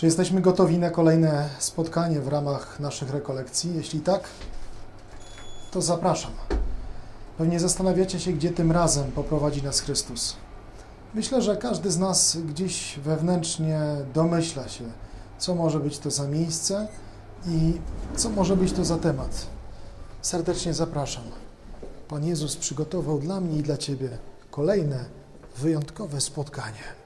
Czy jesteśmy gotowi na kolejne spotkanie w ramach naszych rekolekcji? Jeśli tak, to zapraszam. Pewnie zastanawiacie się, gdzie tym razem poprowadzi nas Chrystus. Myślę, że każdy z nas gdzieś wewnętrznie domyśla się, co może być to za miejsce i co może być to za temat. Serdecznie zapraszam. Pan Jezus przygotował dla mnie i dla Ciebie kolejne wyjątkowe spotkanie.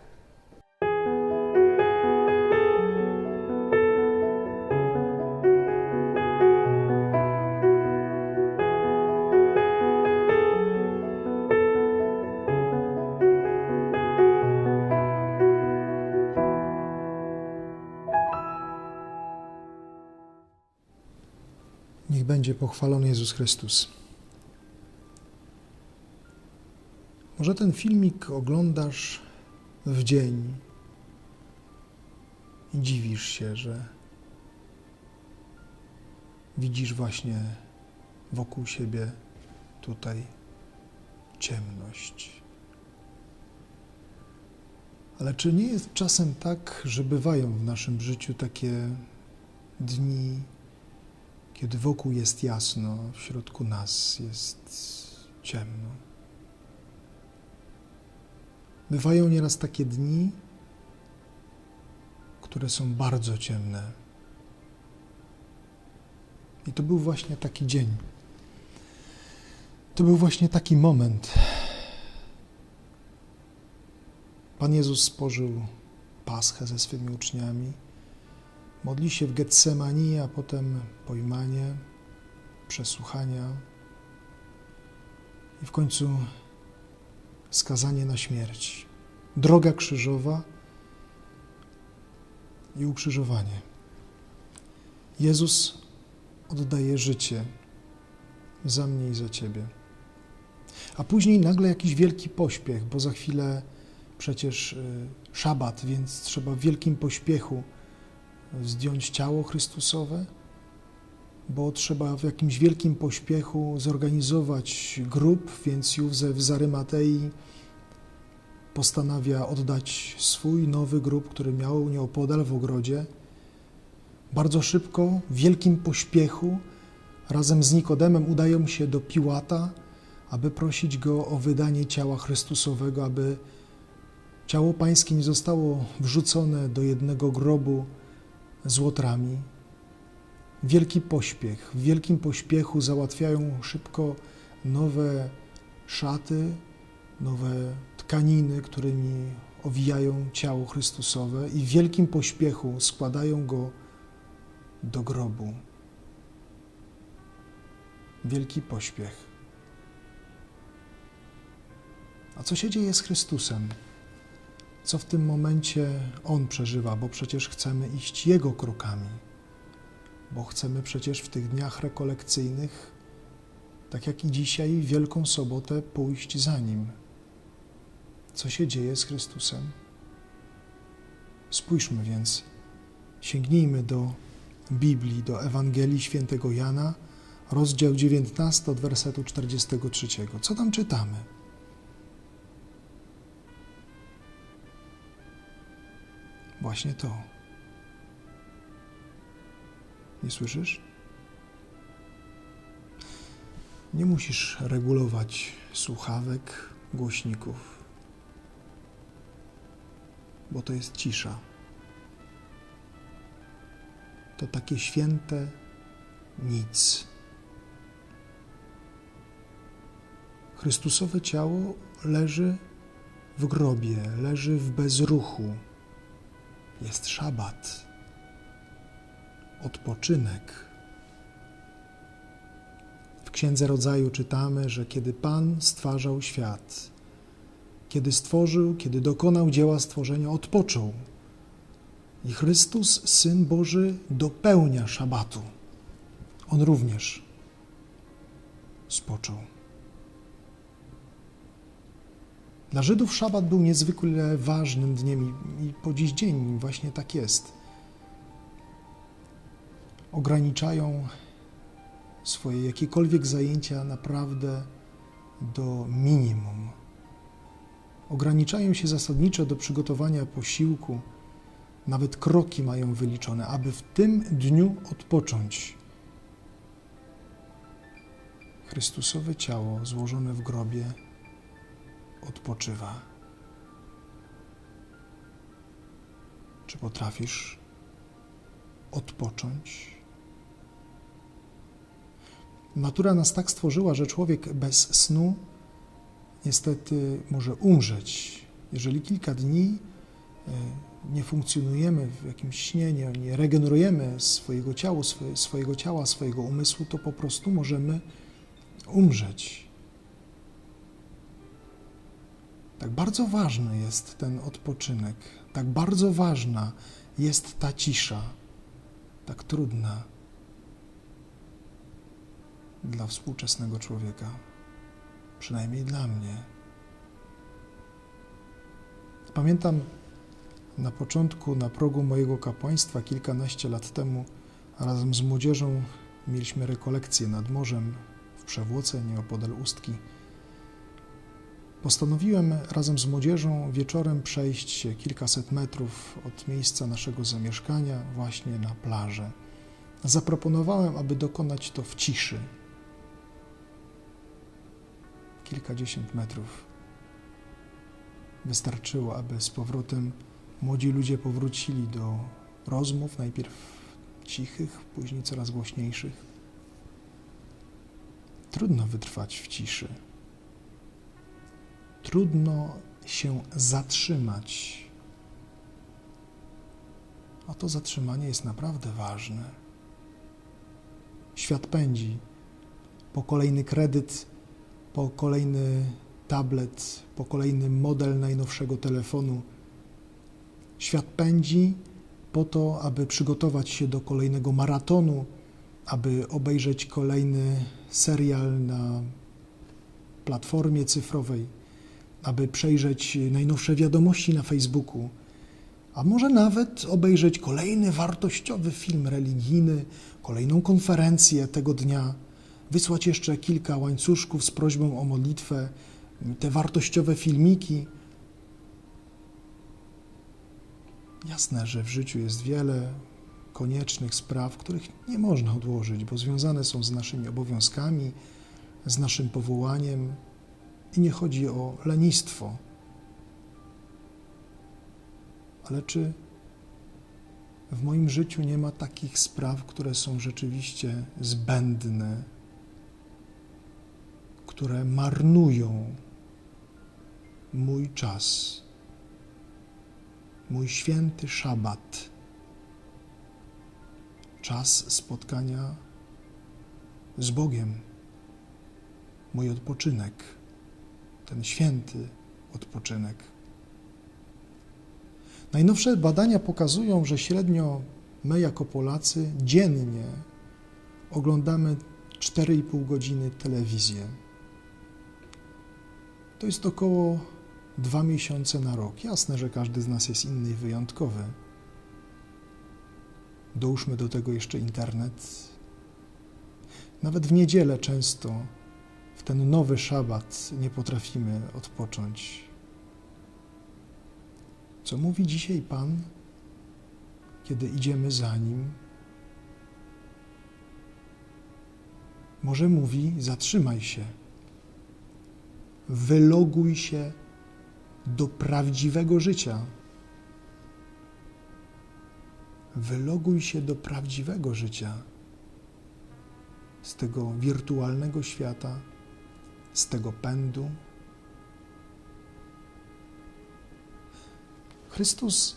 Niech będzie pochwalony Jezus Chrystus. Może ten filmik oglądasz w dzień i dziwisz się, że widzisz właśnie wokół siebie tutaj ciemność. Ale czy nie jest czasem tak, że bywają w naszym życiu takie dni, kiedy wokół jest jasno, w środku nas jest ciemno? Bywają nieraz takie dni, które są bardzo ciemne. I to był właśnie taki dzień. To był właśnie taki moment. Pan Jezus spożył paschę ze swymi uczniami, modli się w Getsemanii, a potem pojmanie, przesłuchania i w końcu skazanie na śmierć, droga krzyżowa i ukrzyżowanie. Jezus oddaje życie za mnie i za Ciebie. A później nagle jakiś wielki pośpiech, bo za chwilę przecież y, szabat, więc trzeba w wielkim pośpiechu zdjąć ciało Chrystusowe, bo trzeba w jakimś wielkim pośpiechu zorganizować grób, więc Józef z Arymatei postanawia oddać swój nowy grób, który miał nieopodal w ogrodzie. Bardzo szybko, w wielkim pośpiechu, razem z Nikodemem udają się do Piłata, aby prosić go o wydanie ciała Chrystusowego, aby ciało pańskie nie zostało wrzucone do jednego grobu z łotrami. Wielki pośpiech. W wielkim pośpiechu załatwiają szybko nowe szaty, nowe tkaniny, którymi owijają ciało Chrystusowe i w wielkim pośpiechu składają go do grobu. Wielki pośpiech. A co się dzieje z Chrystusem? Co w tym momencie On przeżywa, bo przecież chcemy iść Jego krokami, bo chcemy przecież w tych dniach rekolekcyjnych, tak jak i dzisiaj, Wielką Sobotę, pójść za Nim. Co się dzieje z Chrystusem? Spójrzmy więc, sięgnijmy do Biblii, do Ewangelii Świętego Jana, rozdział 19 od wersetu 43. Co tam czytamy? Właśnie to. Nie słyszysz? Nie musisz regulować słuchawek, głośników, bo to jest cisza. To takie święte nic. Chrystusowe ciało leży w grobie, leży w bezruchu. Jest szabat, odpoczynek. W Księdze Rodzaju czytamy, że kiedy Pan stwarzał świat, kiedy stworzył, kiedy dokonał dzieła stworzenia, odpoczął. I Chrystus, Syn Boży, dopełnia szabatu. On również spoczął. Dla Żydów szabat był niezwykle ważnym dniem i po dziś dzień właśnie tak jest. Ograniczają swoje jakiekolwiek zajęcia naprawdę do minimum. Ograniczają się zasadniczo do przygotowania posiłku, nawet kroki mają wyliczone, aby w tym dniu odpocząć. Chrystusowe ciało złożone w grobie odpoczywa. Czy potrafisz odpocząć? Natura nas tak stworzyła, że człowiek bez snu niestety może umrzeć. Jeżeli kilka dni e, nie funkcjonujemy w jakimś śnie, nie, nie regenerujemy swojego ciała, swojego ciała, swojego umysłu, to po prostu możemy umrzeć. Tak bardzo ważny jest ten odpoczynek, tak bardzo ważna jest ta cisza, tak trudna dla współczesnego człowieka, przynajmniej dla mnie. Pamiętam na początku, na progu mojego kapłaństwa, kilkanaście lat temu, razem z młodzieżą mieliśmy rekolekcję nad morzem w Przewłoce, nieopodal Ustki. Postanowiłem razem z młodzieżą wieczorem przejść kilkaset metrów od miejsca naszego zamieszkania właśnie na plażę. Zaproponowałem, aby dokonać to w ciszy. Kilkadziesiąt metrów wystarczyło, aby z powrotem młodzi ludzie powrócili do rozmów, najpierw cichych, później coraz głośniejszych. Trudno wytrwać w ciszy. Trudno się zatrzymać. A to zatrzymanie jest naprawdę ważne. Świat pędzi po kolejny kredyt, po kolejny tablet, po kolejny model najnowszego telefonu. Świat pędzi po to, aby przygotować się do kolejnego maratonu, aby obejrzeć kolejny serial na platformie cyfrowej, aby przejrzeć najnowsze wiadomości na Facebooku, a może nawet obejrzeć kolejny wartościowy film religijny, kolejną konferencję tego dnia, wysłać jeszcze kilka łańcuszków z prośbą o modlitwę, te wartościowe filmiki. Jasne, że w życiu jest wiele koniecznych spraw, których nie można odłożyć, bo związane są z naszymi obowiązkami, z naszym powołaniem i nie chodzi o lenistwo. Ale czy w moim życiu nie ma takich spraw, które są rzeczywiście zbędne, które marnują mój czas, mój święty szabat? czas spotkania z Bogiem, mój odpoczynek, ten święty odpoczynek. Najnowsze badania pokazują, że średnio my, jako Polacy, dziennie oglądamy 4,5 godziny telewizję. To jest około dwa miesiące na rok. Jasne, że każdy z nas jest inny i wyjątkowy. Dołóżmy do tego jeszcze internet. Nawet w niedzielę często, w ten nowy szabat, nie potrafimy odpocząć. Co mówi dzisiaj Pan, kiedy idziemy za Nim? Może mówi: zatrzymaj się, wyloguj się do prawdziwego życia. Wyloguj się do prawdziwego życia, z tego wirtualnego świata, z tego pędu. Chrystus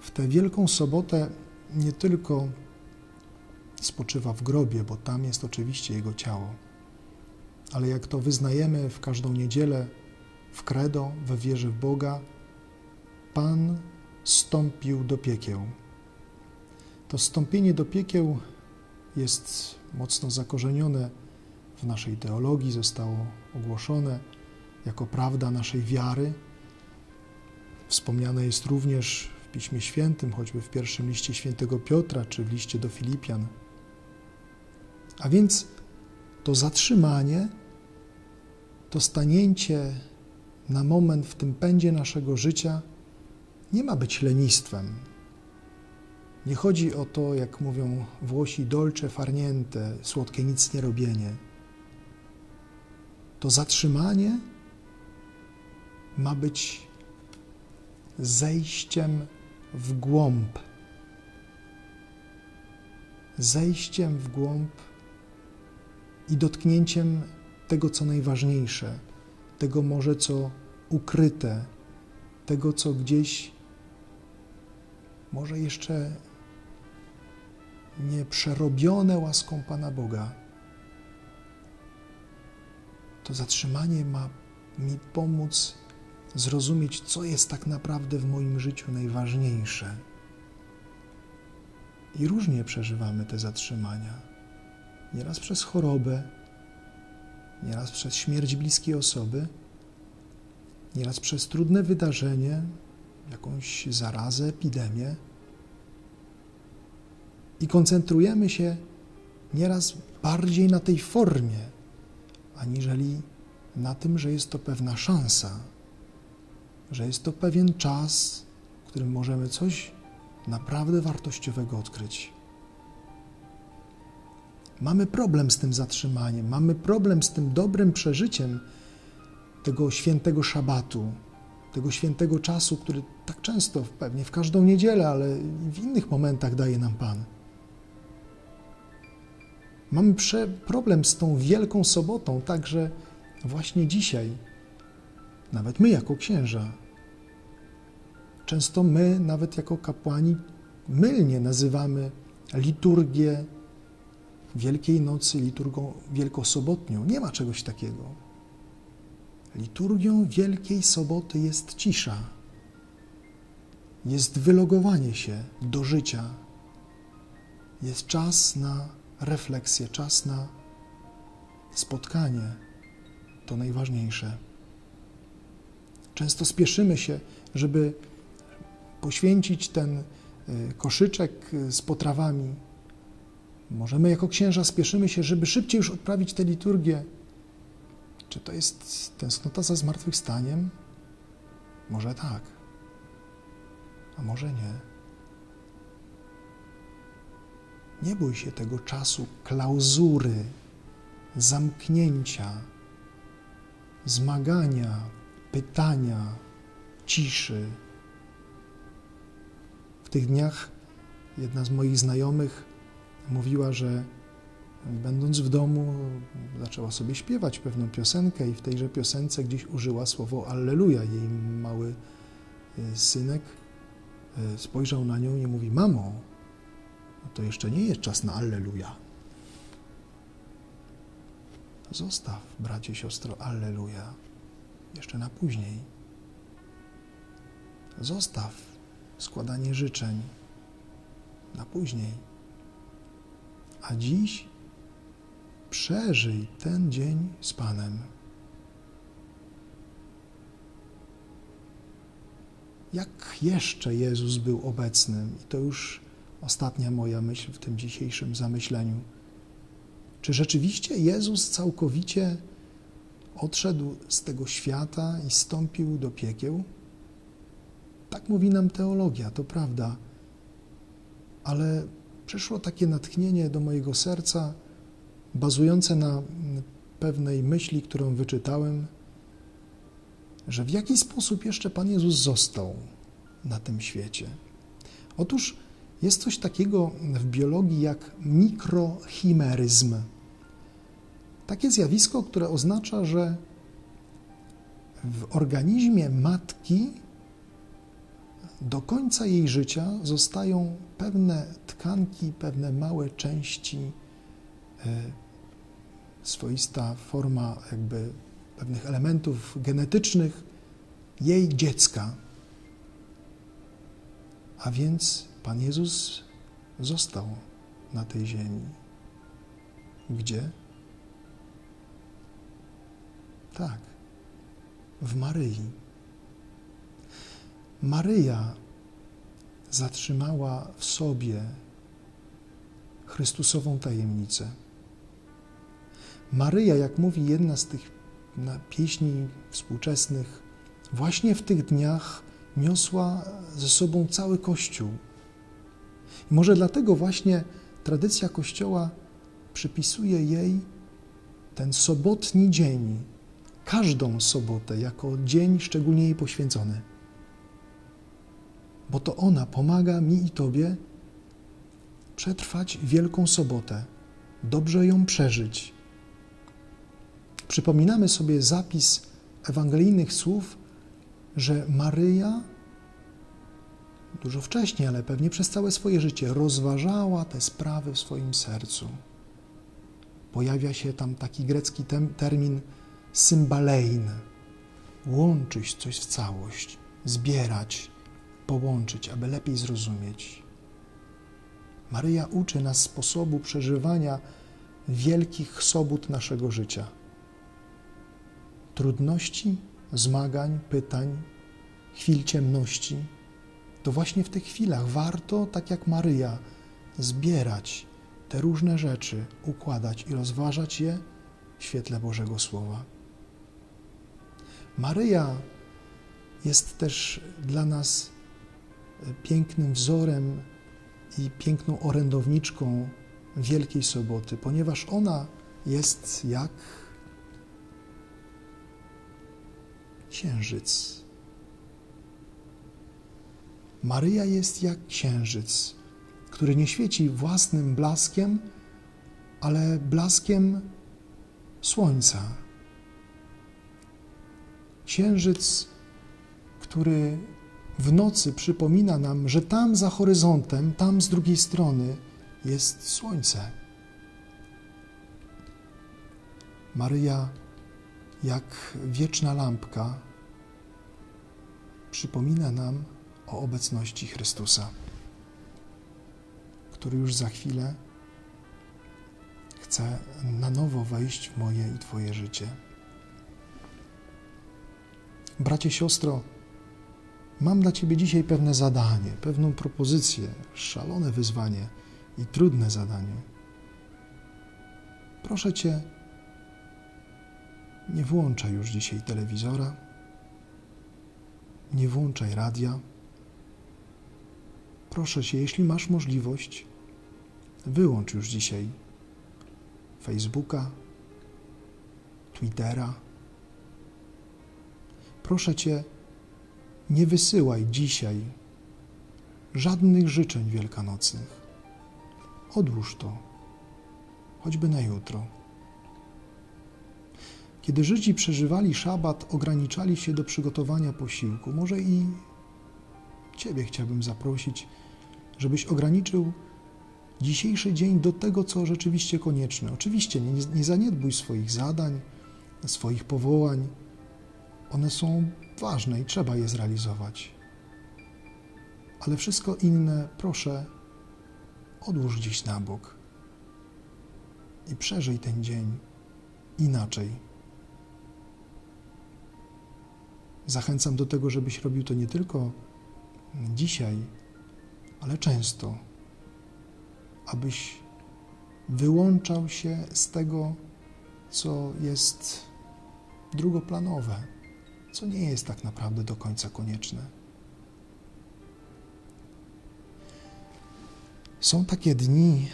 w tę Wielką Sobotę nie tylko spoczywa w grobie, bo tam jest oczywiście Jego ciało, ale jak to wyznajemy w każdą niedzielę, w credo, we wierze w Boga, Pan stąpił do piekieł. To stąpienie do piekieł jest mocno zakorzenione w naszej teologii, zostało ogłoszone jako prawda naszej wiary. Wspomniane jest również w Piśmie Świętym, choćby w pierwszym liście świętego Piotra czy w liście do Filipian. A więc to zatrzymanie, to stanięcie na moment w tym pędzie naszego życia nie ma być lenistwem, Nie chodzi o to, jak mówią Włosi, dolce farniente, słodkie nic nie robienie. To zatrzymanie ma być zejściem w głąb. Zejściem w głąb i dotknięciem tego, co najważniejsze, tego może, co ukryte, tego, co gdzieś może jeszcze nie przerobione łaską Pana Boga. To zatrzymanie ma mi pomóc zrozumieć, co jest tak naprawdę w moim życiu najważniejsze. I różnie przeżywamy te zatrzymania. Nieraz przez chorobę, nieraz przez śmierć bliskiej osoby, nieraz przez trudne wydarzenie, jakąś zarazę, epidemię. I koncentrujemy się nieraz bardziej na tej formie, aniżeli na tym, że jest to pewna szansa, że jest to pewien czas, w którym możemy coś naprawdę wartościowego odkryć. Mamy problem z tym zatrzymaniem, mamy problem z tym dobrym przeżyciem tego świętego szabatu, tego świętego czasu, który tak często, pewnie w każdą niedzielę, ale w innych momentach daje nam Pan. Mamy problem z tą wielką sobotą, także właśnie dzisiaj, nawet my jako księża, często my, nawet jako kapłani, mylnie nazywamy liturgię Wielkiej Nocy liturgią wielkosobotnią. Nie ma czegoś takiego. Liturgią Wielkiej Soboty jest cisza, jest wylogowanie się do życia, jest czas na refleksję, czas na spotkanie. To najważniejsze. Często spieszymy się, żeby poświęcić ten y, koszyczek z potrawami. Może my jako księża spieszymy się, żeby szybciej już odprawić tę liturgię. Czy to jest tęsknota za zmartwychwstaniem? Może tak, a może nie. Nie bój się tego czasu klauzury, zamknięcia, zmagania, pytania, ciszy. W tych dniach jedna z moich znajomych mówiła, że będąc w domu, zaczęła sobie śpiewać pewną piosenkę i w tejże piosence gdzieś użyła słowo Alleluja. Jej mały y, synek y, spojrzał na nią i mówi: Mamo, to jeszcze nie jest czas na Alleluja. Zostaw, bracie, siostro, Alleluja. Jeszcze na później. Zostaw składanie życzeń na później. A dziś przeżyj ten dzień z Panem. Jak jeszcze Jezus był obecny? I to już ostatnia moja myśl w tym dzisiejszym zamyśleniu. Czy rzeczywiście Jezus całkowicie odszedł z tego świata i stąpił do piekieł? Tak mówi nam teologia, to prawda. Ale przyszło takie natchnienie do mojego serca, bazujące na pewnej myśli, którą wyczytałem, że w jaki sposób jeszcze Pan Jezus został na tym świecie. Otóż jest coś takiego w biologii jak mikrochimeryzm. Takie zjawisko, które oznacza, że w organizmie matki do końca jej życia zostają pewne tkanki, pewne małe części e, swoista forma jakby pewnych elementów genetycznych jej dziecka. A więc Pan Jezus został na tej ziemi. Gdzie? Tak, w Maryi. Maryja zatrzymała w sobie Chrystusową tajemnicę. Maryja, jak mówi jedna z tych pieśni współczesnych, właśnie w tych dniach niosła ze sobą cały Kościół. I może dlatego właśnie tradycja Kościoła przypisuje jej ten sobotni dzień, każdą sobotę, jako dzień szczególnie jej poświęcony. Bo to ona pomaga mi i Tobie przetrwać Wielką Sobotę, dobrze ją przeżyć. Przypominamy sobie zapis ewangelijnych słów, że Maryja dużo wcześniej, ale pewnie przez całe swoje życie rozważała te sprawy w swoim sercu. Pojawia się tam taki grecki termin symbalein łączyć coś w całość, zbierać, połączyć, aby lepiej zrozumieć. Maryja uczy nas sposobu przeżywania wielkich sobót naszego życia. Trudności, zmagań, pytań, chwil ciemności. To właśnie w tych chwilach warto, tak jak Maryja, zbierać te różne rzeczy, układać i rozważać je w świetle Bożego Słowa. Maryja jest też dla nas pięknym wzorem i piękną orędowniczką Wielkiej Soboty, ponieważ ona jest jak księżyc. Maryja jest jak księżyc, który nie świeci własnym blaskiem, ale blaskiem słońca. Księżyc, który w nocy przypomina nam, że tam za horyzontem, tam z drugiej strony jest słońce. Maryja, jak wieczna lampka, przypomina nam o obecności Chrystusa, który już za chwilę chce na nowo wejść w moje i Twoje życie. Bracie, siostro, Mam dla Ciebie dzisiaj pewne zadanie, pewną propozycję, szalone wyzwanie i trudne zadanie. Proszę Cię, nie włączaj już dzisiaj telewizora, nie włączaj radia. Proszę Cię, jeśli masz możliwość, wyłącz już dzisiaj Facebooka, Twittera. Proszę Cię, nie wysyłaj dzisiaj żadnych życzeń wielkanocnych. Odłóż to, choćby na jutro. Kiedy Żydzi przeżywali szabat, ograniczali się do przygotowania posiłku. Może i Ciebie chciałbym zaprosić, żebyś ograniczył dzisiejszy dzień do tego, co rzeczywiście konieczne. Oczywiście nie, nie zaniedbuj swoich zadań, swoich powołań. One są ważne i trzeba je zrealizować. Ale wszystko inne, proszę, odłóż dziś na bok i przeżyj ten dzień inaczej. Zachęcam do tego, żebyś robił to nie tylko dzisiaj, ale często, abyś wyłączał się z tego, co jest drugoplanowe co nie jest tak naprawdę do końca konieczne. Są takie dni,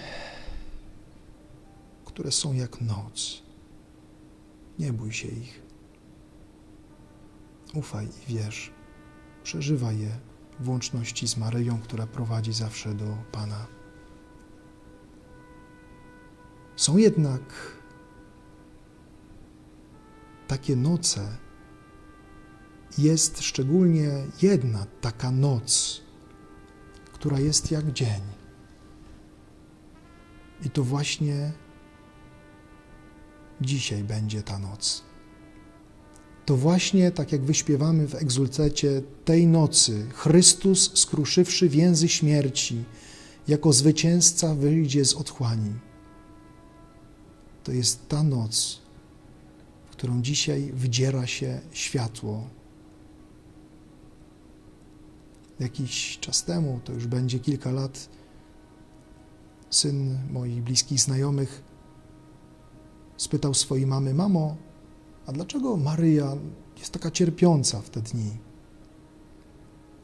które są jak noc. Nie bój się ich. Ufaj i wierz. Przeżywaj je w łączności z Maryją, która prowadzi zawsze do Pana. Są jednak takie noce, jest szczególnie jedna taka noc, która jest jak dzień. I to właśnie dzisiaj będzie ta noc. To właśnie, tak jak wyśpiewamy w egzulcecie, tej nocy Chrystus, skruszywszy więzy śmierci, jako zwycięzca wyjdzie z otchłani. To jest ta noc, w którą dzisiaj wdziera się światło jakiś czas temu, to już będzie kilka lat, syn moich bliskich znajomych spytał swojej mamy: Mamo, a dlaczego Maryja jest taka cierpiąca w te dni?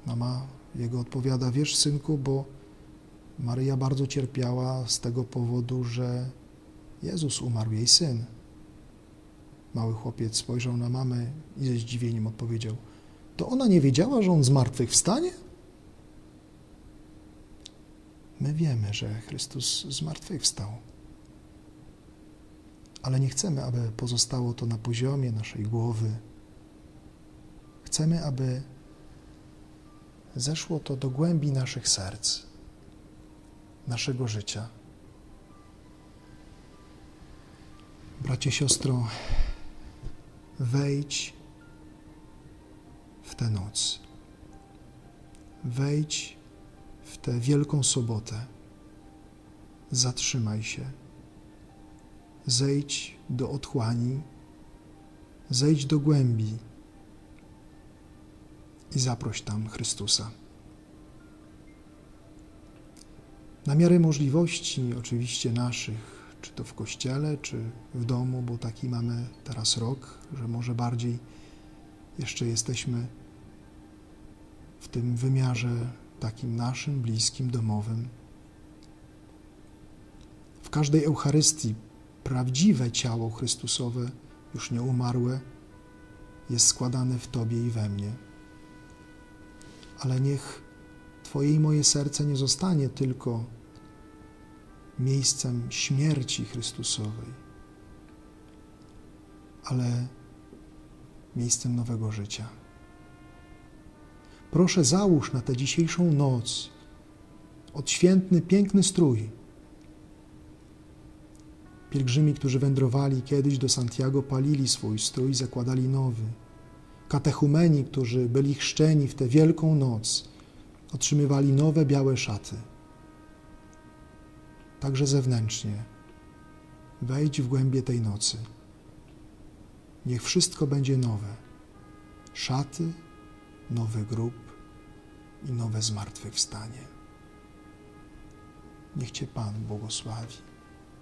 Mama jego odpowiada: Wiesz, synku, bo Maryja bardzo cierpiała z tego powodu, że Jezus umarł, jej syn. Mały chłopiec spojrzał na mamę i ze zdziwieniem odpowiedział: To ona nie wiedziała, że on z martwych wstanie? My wiemy, że Chrystus z martwych wstał. Ale nie chcemy, aby pozostało to na poziomie naszej głowy. Chcemy, aby zeszło to do głębi naszych serc, naszego życia. Bracie, siostro, wejdź w tę noc. Wejdź w tę wielką sobotę. Zatrzymaj się. Zejdź do otchłani. Zejdź do głębi i zaproś tam Chrystusa. Na miarę możliwości, oczywiście naszych, czy to w kościele, czy w domu, bo taki mamy teraz rok, że może bardziej jeszcze jesteśmy w tym wymiarze takim naszym, bliskim, domowym. W każdej Eucharystii prawdziwe ciało Chrystusowe, już nie umarłe, jest składane w Tobie i we mnie. Ale niech Twoje i moje serce nie zostanie tylko miejscem śmierci Chrystusowej, ale miejscem nowego życia. Proszę, załóż na tę dzisiejszą noc odświętny, piękny strój. Pielgrzymi, którzy wędrowali kiedyś do Santiago, palili swój strój, zakładali nowy. Katechumeni, którzy byli chrzczeni w tę wielką noc, otrzymywali nowe białe szaty. Także zewnętrznie. Wejdź w głębie tej nocy. Niech wszystko będzie nowe. Szaty, nowy grób i nowe zmartwychwstanie. Niech Cię Pan błogosławi